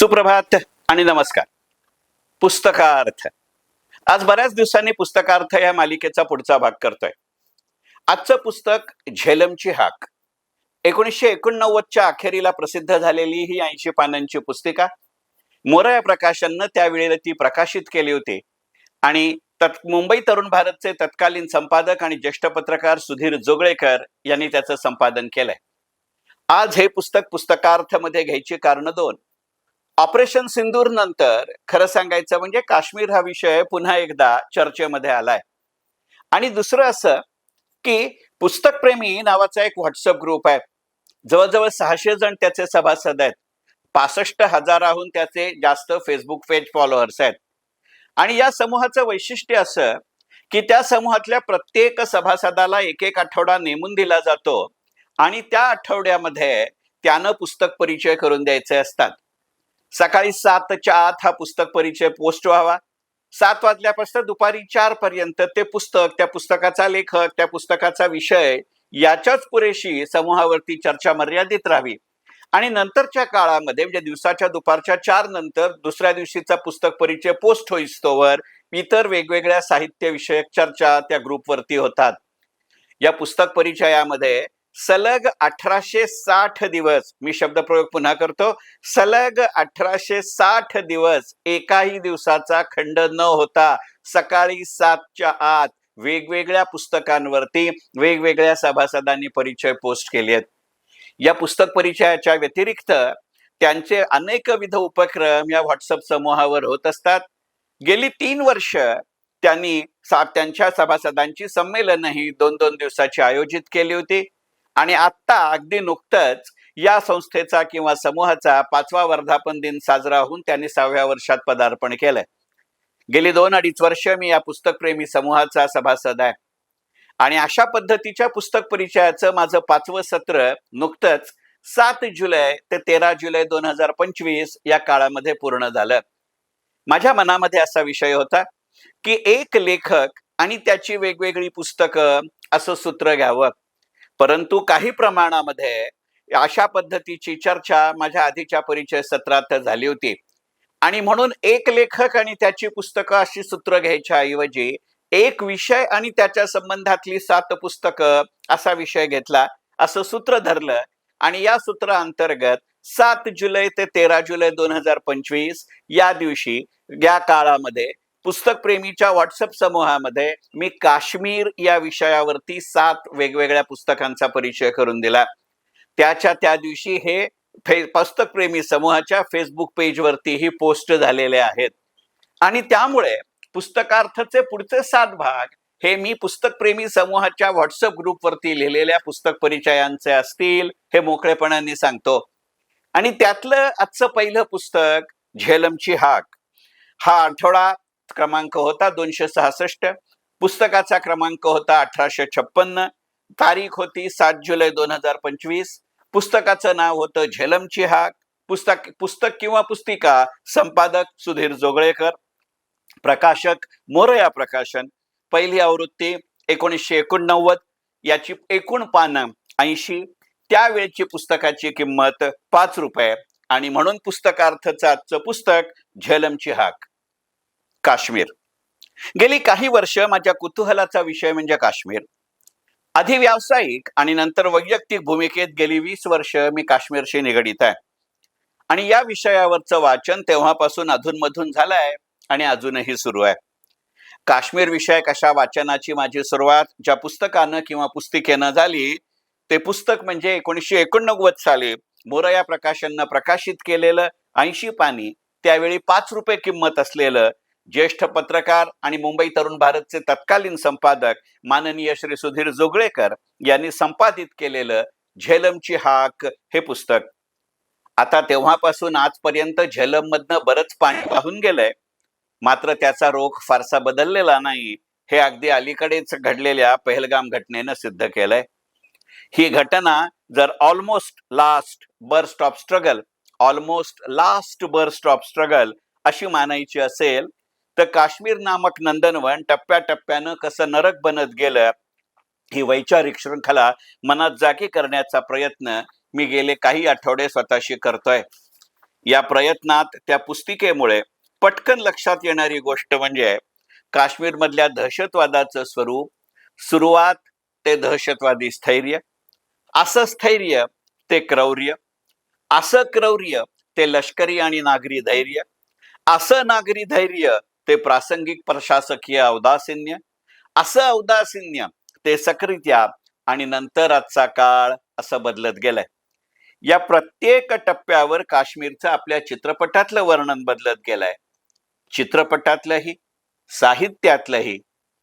सुप्रभात आणि नमस्कार. पुस्तकार्थ. आज बऱ्याच दिवसांनी पुस्तकार्थ या मालिकेचा पुढचा भाग करतोय. आजचं पुस्तक झेलमची हाक. एकोणीसशे एकोणनव्वदच्या अखेरीला प्रसिद्ध झालेली ही ऐंशी पानांची पुस्तिका मोरया प्रकाशननं त्यावेळेला ती प्रकाशित केली होती. आणि तत् मुंबई तरुण भारतचे तत्कालीन संपादक आणि ज्येष्ठ पत्रकार सुधीर जोगळेकर यांनी त्याचं संपादन केलंय. आज हे पुस्तक पुस्तकार्थमध्ये घ्यायची कारण दोन. ऑपरेशन सिंदूर नंतर खरं सांगायचं म्हणजे काश्मीर हा विषय पुन्हा एकदा चर्चेमध्ये आलाय. आणि दुसरं असं की पुस्तकप्रेमी नावाचा एक व्हॉट्सअप ग्रुप आहे. जवळजवळ सहाशे जण त्याचे सभासद आहेत. पासष्ट हजाराहून त्याचे जास्त फेसबुक पेज फॉलोअर्स आहेत. आणि या समूहाचं वैशिष्ट्य असं की त्या समूहातल्या प्रत्येक सभासदाला एक एक आठवडा नेमून दिला जातो आणि त्या आठवड्यामध्ये त्यानं पुस्तक परिचय करून द्यायचे असतात. सकाळी सातच्या आत हा पुस्तक परिचय पोस्ट व्हावा. सात वाजल्यापासून दुपारी चार पर्यंत ते पुस्तक त्या पुस्तकाचा लेखक त्या पुस्तकाचा विषय याच्याच पुरेशी समूहावरती चर्चा मर्यादित राहावी. आणि नंतरच्या काळामध्ये म्हणजे दिवसाच्या दुपारच्या चार नंतर दुसऱ्या दिवशीचा पुस्तक परिचय पोस्ट होईस्तोवर इतर वेगवेगळ्या साहित्य विषयक चर्चा त्या ग्रुपवरती होतात. या पुस्तक परिचयामध्ये सलग अठराशे साठ दिवस मी शब्दप्रयोग पुन्हा करतो. सलग अठराशे साठ दिवस एकाही दिवसाचा खंड न होता सकाळी सातच्या आत वेगवेगळ्या पुस्तकांवरती वेगवेगळ्या सभासदांनी परिचय पोस्ट केले आहेत. या पुस्तक परिचयाच्या व्यतिरिक्त त्यांचे अनेकविध उपक्रम या व्हॉट्सअप समूहावर होत असतात. गेली तीन वर्ष त्यांनी सा त्यांच्या सभासदांची संमेलनही दोन दोन दिवसाची आयोजित केली होती. आणि आत्ता अगदी नुकतंच या संस्थेचा किंवा समूहाचा पाचवा वर्धापन दिन साजरा होऊन त्यांनी सहाव्या वर्षात पदार्पण केलंय. गेली दोन अडीच वर्ष मी या पुस्तकप्रेमी समूहाचा सभासद आहे. आणि अशा पद्धतीच्या पुस्तक परिचयाचं माझं पाचवं सत्र नुकतंच सात जुलै ते तेरा जुलै दोन हजार पंचवीस या काळामध्ये पूर्ण झालं. माझ्या मनामध्ये असा विषय होता की एक लेखक आणि त्याची वेगवेगळी पुस्तकं असं सूत्र घ्यावं. परंतु काही प्रमाणामध्ये अशा पद्धतीची चर्चा माझ्या आधीच्या परिचय सत्रात झाली होती. आणि म्हणून एक लेखक आणि त्याची पुस्तकं अशी सूत्र घ्यायच्या ऐवजी एक विषय आणि त्याच्या संबंधातली सात पुस्तकं असा विषय घेतला असं सूत्र धरलं. आणि या सूत्र अंतर्गत सात जुलै ते तेरा जुलै दोन हजार पंचवीस या दिवशी या काळामध्ये पुस्तक प्रेमीच्या व्हॉट्सअप समूहामध्ये मी काश्मीर या विषयावरती सात वेगवेगळ्या पुस्तकांचा परिचय करून दिला. त्याच्या त्या दिवशी हे फे पुस्तक प्रेमी समूहाच्या फेसबुक पेजवरतीही पोस्ट झालेले आहेत. आणि त्यामुळे पुस्तकार्थचे पुढचे सात भाग हे मी पुस्तक प्रेमी समूहाच्या व्हॉट्सअप ग्रुपवरती लिहिलेल्या पुस्तक परिचयांचे असतील हे मोकळेपणाने सांगतो. आणि त्यातलं आजचं पहिलं पुस्तक झेलमची हाक. हा आठवडा क्रमांक होता दोनशे सहासष्ट पुस्तकाचा क्रमांक होता अठराशे छप्पन्न तारीख होती सात जुलै दोन हजार पंचवीस पुस्तकाचं नाव होतं झेलमची हाक पुस्तक पुस्तक किंवा पुस्तिका संपादक सुधीर जोगळेकर प्रकाशक मोरया प्रकाशन पहिली आवृत्ती एकोणीसशे एकोणनव्वद याची एकूण पानं ऐंशी त्यावेळची पुस्तकाची किंमत पाच रुपये आणि म्हणून पुस्तकार्थचं आजचं पुस्तक झेलमची हाक. काश्मीर. गेली काही वर्ष माझ्या कुतूहलाचा विषय म्हणजे काश्मीर. आधी व्यावसायिक आणि नंतर वैयक्तिक भूमिकेत गेली वीस वर्ष मी काश्मीरशी निगडीत आहे. आणि या विषयावरचं वाचन तेव्हापासून अधूनमधून झालंय आणि अजूनही सुरू आहे. काश्मीर विषयक अशा वाचनाची माझी सुरुवात ज्या पुस्तकानं किंवा पुस्तिकेनं झाली ते पुस्तक म्हणजे एकोणीसशे एकोणनव्वद साली मोरया प्रकाशननं प्रकाशित केलेलं ऐंशी पाणी त्यावेळी पाच रुपये किंमत असलेलं ज्येष्ठ पत्रकार आणि मुंबई तरुण भारतचे तत्कालीन संपादक माननीय श्री सुधीर जोगळेकर यांनी संपादित केलेलं झेलमची हाक हे पुस्तक. आता तेव्हापासून आजपर्यंत झेलम मधनं बरंच पाणी वाहून गेलंय. मात्र त्याचा रोख फारसा बदललेला नाही. हे अगदी अलीकडेच घडलेल्या पहलगाम घटनेनं सिद्ध केलंय. ही घटना जर almost last burst of struggle almost last burst of struggle अशी मानायची असेल तर काश्मीर नामक नंदनवन टप्प्याटप्प्यानं कसं नरक बनत गेलं ही वैचारिक शृंखला मनात जागी करण्याचा प्रयत्न मी गेले काही आठवडे स्वतःशी करतोय. या प्रयत्नात त्या पुस्तिकेमुळे पटकन लक्षात येणारी गोष्ट म्हणजे काश्मीरमधल्या दहशतवादाचं स्वरूप सुरुवात ते दहशतवादी स्थैर्य असं स्थैर्य ते क्रौर्य असं क्रौर्य ते लष्करी आणि नागरी धैर्य असं नागरी धैर्य ते प्रासंगिक प्रशासकीय औदासिन्य. असं औदासिन्य ते सक्रित्या आणि नंतर आजचा काळ असं बदलत गेलंय. या प्रत्येक टप्प्यावर काश्मीरचं आपल्या चित्रपटातलं वर्णन बदलत गेलंय. चित्रपटातलंही साहित्यातलंही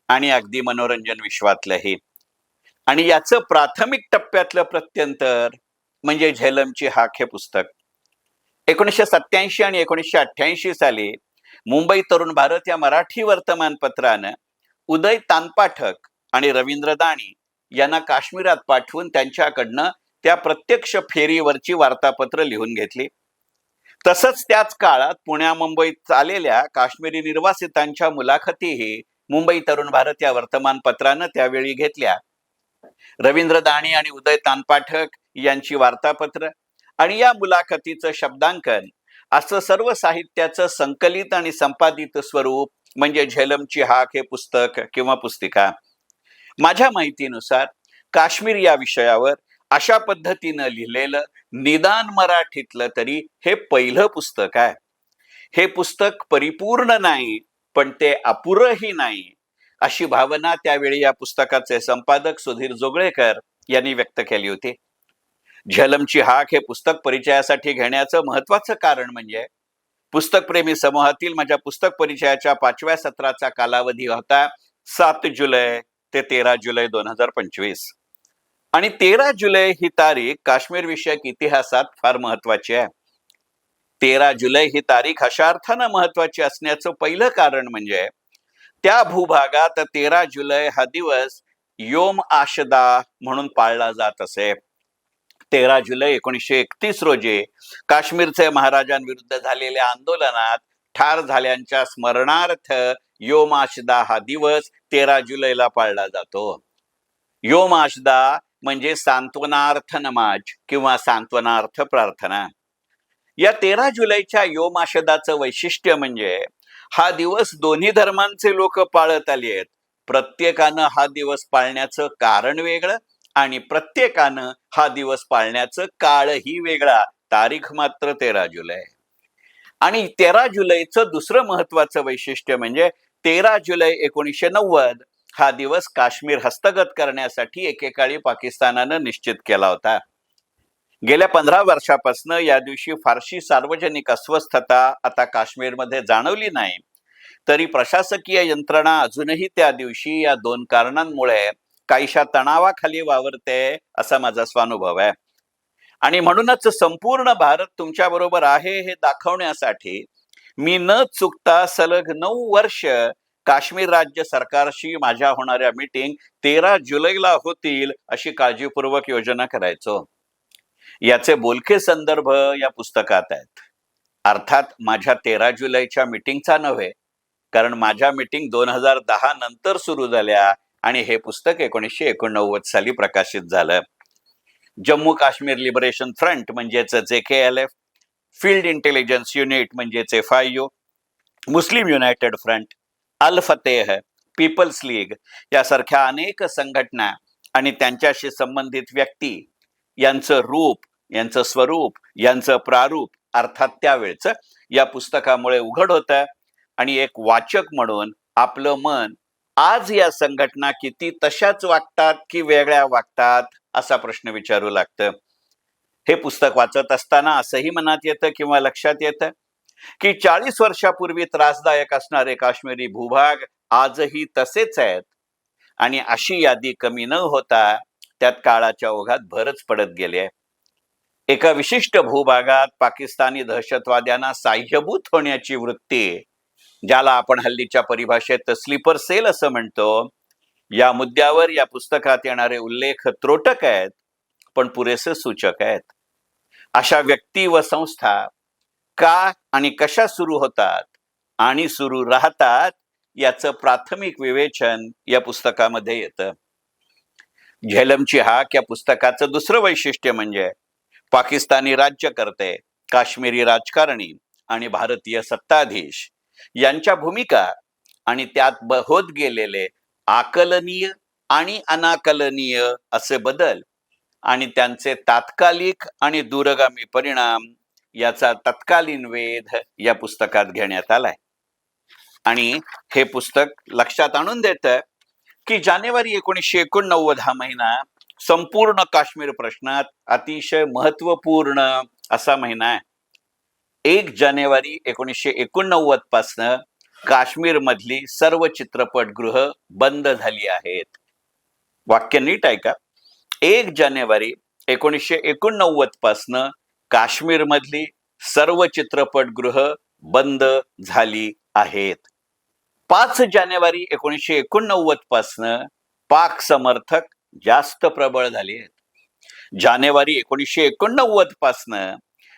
आणि अगदी मनोरंजन विश्वातलंही. आणि याचं प्राथमिक टप्प्यातलं प्रत्यंतर म्हणजे झेलमची हाक हे पुस्तक. एकोणीसशे सत्याऐंशी आणि एकोणीसशे अठ्ठ्याऐंशी साली मुंबई तरुण भारत या मराठी वर्तमानपत्रानं उदय तानपाठक आणि रवींद्र दाणी यांना काश्मीरात पाठवून त्यांच्याकडनं त्या प्रत्यक्ष फेरीवरची वार्तापत्र लिहून घेतली. तसंच त्याच काळात पुण्या मुंबईत आलेल्या काश्मीरी निर्वासितांच्या मुलाखतीही मुंबई तरुण भारत या वर्तमानपत्रानं त्यावेळी घेतल्या. रवींद्र दाणी आणि उदय तानपाठक यांची वार्तापत्र आणि या मुलाखतीचं शब्दांकन असं सर्व साहित्याचं संकलित आणि संपादित स्वरूप म्हणजे झेलमची हाक हे पुस्तक किंवा पुस्तिका. माझ्या माहितीनुसार काश्मीर या विषयावर अशा पद्धतीनं लिहिलेलं निदान मराठीतलं तरी हे पहिलं पुस्तक आहे. हे पुस्तक परिपूर्ण नाही पण ते अपुरंही नाही अशी भावना त्यावेळी या पुस्तकाचे संपादक सुधीर जोगळेकर यांनी व्यक्त केली होती. झलमची हाक हे पुस्तक परिचयासाठी घेण्याचं महत्वाचं कारण म्हणजे पुस्तकप्रेमी समूहातील माझ्या पुस्तक परिचयाच्या पाचव्या सत्राचा कालावधी होता सात जुलै ते तेरा जुलै दोन हजार पंचवीस. आणि तेरा जुलै ही तारीख काश्मीर विषयक इतिहासात फार महत्वाची आहे. तेरा जुलै ही तारीख अशा अर्थानं महत्वाची असण्याचं पहिलं कारण म्हणजे त्या भूभागात तेरा जुलै हा दिवस योम आशदा म्हणून पाळला जात असे. तेरा जुलै एकोणीसशे एकतीस रोजी काश्मीरचे महाराजांविरुद्ध झालेल्या आंदोलनात ठार झाल्यांच्या स्मरणार्थ योम आशदा हा दिवस तेरा जुलैला पाळला जातो. योम आशदा म्हणजे सांत्वनार्थ नमाज किंवा सांत्वनार्थ प्रार्थना. या तेरा जुलैच्या योम आशदाचं वैशिष्ट्य म्हणजे हा दिवस दोन्ही धर्मांचे लोक पाळत आले आहेत प्रत्येकानं हा दिवस पाळण्याचं कारण वेगळं आणि प्रत्येकानं हा दिवस पाळण्याचं काळही वेगळा. तारीख मात्र तेरा जुलै. आणि तेरा जुलैचं दुसरं महत्वाचं वैशिष्ट्य म्हणजे तेरा जुलै एकोणीसशे नव्वद हा दिवस काश्मीर हस्तगत करण्यासाठी एकेकाळी पाकिस्तानानं निश्चित केला होता. गेल्या पंधरा वर्षापासून या दिवशी फारशी सार्वजनिक अस्वस्थता आता काश्मीरमध्ये जाणवली नाही. तरी प्रशासकीय यंत्रणा अजूनही त्या दिवशी या दोन कारणांमुळे काहीशा तणावाखाली वावरते असा माझा स्वानुभव आहे. आणि म्हणूनच संपूर्ण भारत तुमच्या बरोबर आहे हे दाखवण्यासाठी मी न चुकता सलग नऊ वर्ष काश्मीर राज्य सरकारशी माझ्या होणाऱ्या मीटिंग तेरा जुलैला होतील अशी काळजीपूर्वक योजना करायचो. याचे बोलके संदर्भ या पुस्तकात आहेत. अर्थात माझ्या तेरा जुलैच्या मीटिंगचा नव्हे कारण माझ्या मीटिंग दोन हजार दहा नंतर सुरू झाल्या आणि हे पुस्तक एकोणीसशे एकोणनव्वद साली प्रकाशित झालं. जम्मू काश्मीर लिबरेशन फ्रंट म्हणजेच J K L F field intelligence unit म्हणजेच F I U Muslim United Front Al Fateh People's League यासारख्या अनेक संघटना आणि त्यांच्याशी संबंधित व्यक्ती यांचं रूप यांचं स्वरूप यांचं प्रारूप अर्थात त्यावेळचं या पुस्तकामुळे उघड होतं. आणि एक वाचक म्हणून आपलं मन आज या संघटना किती तशाच वागतात की वेगळ्या वागतात असा प्रश्न विचारू लागतं. हे पुस्तक वाचत असताना असंही मनात येतं किंवा लक्षात येतं की चाळीस वर्षापूर्वी त्रासदायक असणारे काश्मीरी भूभाग आजही तसेच आहेत आणि अशी यादी कमी न होता त्यात काळाच्या ओघात भरच पडत गेली आहे. एका विशिष्ट भूभागात पाकिस्तानी दहशतवाद्यांना साह्यभूत होण्याची वृत्ती ज्याला आपण हल्लीच्या परिभाषेत स्लीपर सेल असं म्हणतो या मुद्द्यावर या पुस्तकात येणारे उल्लेख त्रोटक आहेत पण पुरेसे सूचक आहेत. अशा व्यक्ती व संस्था का आणि कशा सुरू होतात आणि सुरू राहतात याचं प्राथमिक विवेचन या पुस्तकामध्ये येतं. झेलमची हाक या पुस्तकाचं दुसरं वैशिष्ट्य म्हणजे पाकिस्तानी राज्यकर्ते काश्मीरी राजकारणी आणि भारतीय सत्ताधीश यांच्या भूमिका आणि त्यात होत गेलेले आकलनीय आणि अनाकलनीय असे बदल आणि त्यांचे तात्कालिक आणि दूरगामी परिणाम याचा तत्कालीन वेध या पुस्तकात घेण्यात आलाय. आणि हे पुस्तक लक्षात आणून देतं की जानेवारी एकोणीसशे एकोणनव्वद हा महिना संपूर्ण काश्मीर प्रश्नात अतिशय महत्त्वपूर्ण असा महिना आहे. एक जानेवारी एकोणीसशे एकोणनव्वद पासनं काश्मीर मधली सर्व चित्रपटगृह बंद झाली आहेत. वाक्य नीट ऐका एक जानेवारी एकोणीसशे एकोणनव्वद पासनं काश्मीर मधली सर्व चित्रपटगृह बंद झाली आहेत. पाच जानेवारी एकोणीसशे एकोणनव्वद पासनं पाक समर्थक जास्त प्रबळ झाले आहेत. जानेवारी एकोणीसशे एकोणनव्वद पासनं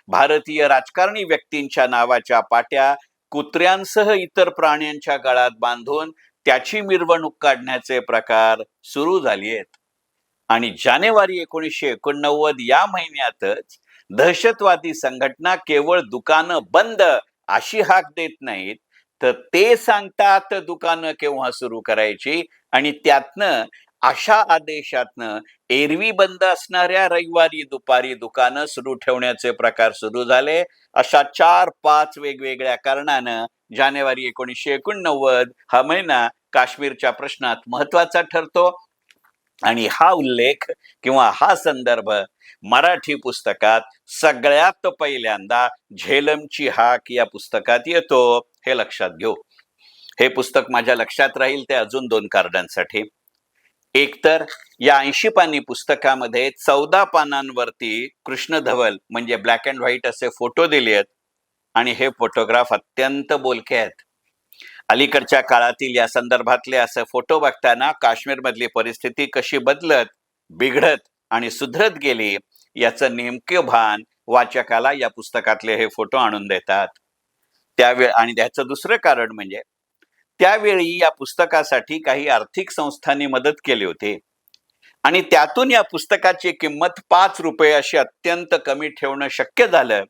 भारतीय राजकारणी व्यक्तींच्या नावाच्या पाट्या कुत्र्यांसह इतर प्राण्यांच्या गळात बांधून त्याची मिरवणूक काढण्याचे प्रकार सुरू झाली आहेत आणि जानेवारी एकोणीसशे एकोणनव्वद या महिन्यातच दहशतवादी संघटना केवळ दुकानं बंद अशी हाक देत नाहीत तर ते सांगतात दुकानं केव्हा सुरू करायची आणि त्यातनं अशा आदेशातनं एरवी बंद असणाऱ्या रविवारी दुपारी दुकानं सुरू ठेवण्याचे प्रकार सुरू झाले. अशा चार पाच वेगवेगळ्या कारणानं जानेवारी एकोणीसशे एकोणनव्वद हा महिना काश्मीरच्या प्रश्नात महत्त्वाचा ठरतो. आणि हा उल्लेख किंवा हा संदर्भ मराठी पुस्तकात सगळ्यात पहिल्यांदा झेलमची हाक या पुस्तकात येतो. हे लक्षात घेऊ. हे पुस्तक माझ्या लक्षात राहील ते अजून दोन कारणांसाठी एकतर या ऐंशी पानी पुस्तकामध्ये चौदा पानांवरती कृष्ण धवल म्हणजे ब्लॅक अँड व्हाईट असे फोटो दिले आहेत. आणि हे फोटोग्राफ अत्यंत बोलके आहेत. अलीकडच्या काळातील या संदर्भातले असे फोटो बघताना काश्मीरमधली परिस्थिती कशी बदलत बिघडत आणि सुधरत गेली याचं नेमकं भान वाचकाला या पुस्तकातले हे फोटो आणून देतात. त्यावेळ आणि त्याचं दुसरं कारण म्हणजे त्यावेळी या पुस्तकासाठी काही आर्थिक संस्थांनी मदत केली होती. आणि त्यातून या पुस्तकाची किंमत पाच रुपये अशी अत्यंत कमी ठेवणं शक्य झालं.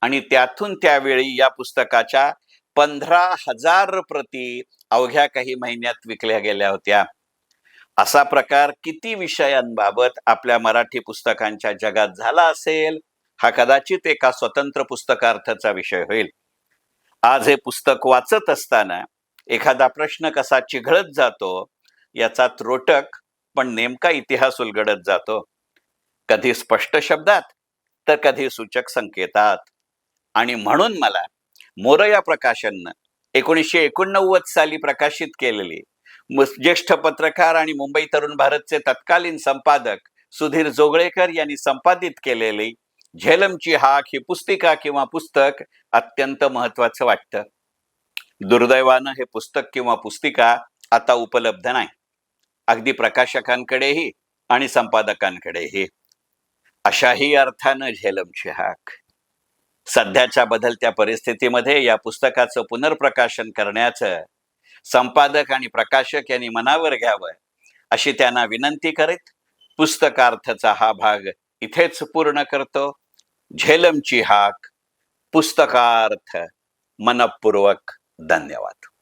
आणि त्यातून त्यावेळी या पुस्तकाच्या पंधरा हजार प्रती अवघ्या काही महिन्यात विकल्या गेल्या होत्या. असा प्रकार किती विषयांबाबत आपल्या मराठी पुस्तकांच्या जगात झाला असेल हा कदाचित एका स्वतंत्र पुस्तकार्थाचा विषय होईल. आज हे पुस्तक वाचत असताना एखादा प्रश्न कसा चिघळत जातो याचा त्रोटक पण नेमका इतिहास उलगडत जातो. कधी स्पष्ट शब्दात तर कधी सूचक संकेतात. आणि म्हणून मला मोरया प्रकाशननं एकोणीसशे एकोणनव्वद साली प्रकाशित केलेली ज्येष्ठ पत्रकार आणि मुंबई तरुण भारतचे तत्कालीन संपादक सुधीर जोगळेकर यांनी संपादित केलेली झेलमची हाक ही पुस्तिका किंवा पुस्तक अत्यंत महत्वाचं वाटतं. दुर्दैवानं हे पुस्तक किंवा पुस्तिका आता उपलब्ध नाही. अगदी प्रकाशकांकडेही आणि संपादकांकडेही. अशाही अर्थानं झेलमची हाक सध्याच्या बदलत्या परिस्थितीमध्ये या पुस्तकाचं पुनर्प्रकाशन करण्याचं संपादक आणि प्रकाशक यांनी मनावर घ्यावं अशी त्यांना विनंती करीत पुस्तकार्थचा हा भाग इथेच पूर्ण करतो. झेलमची हाक पुस्तकार्थ मनपूर्वक धन्यवाद.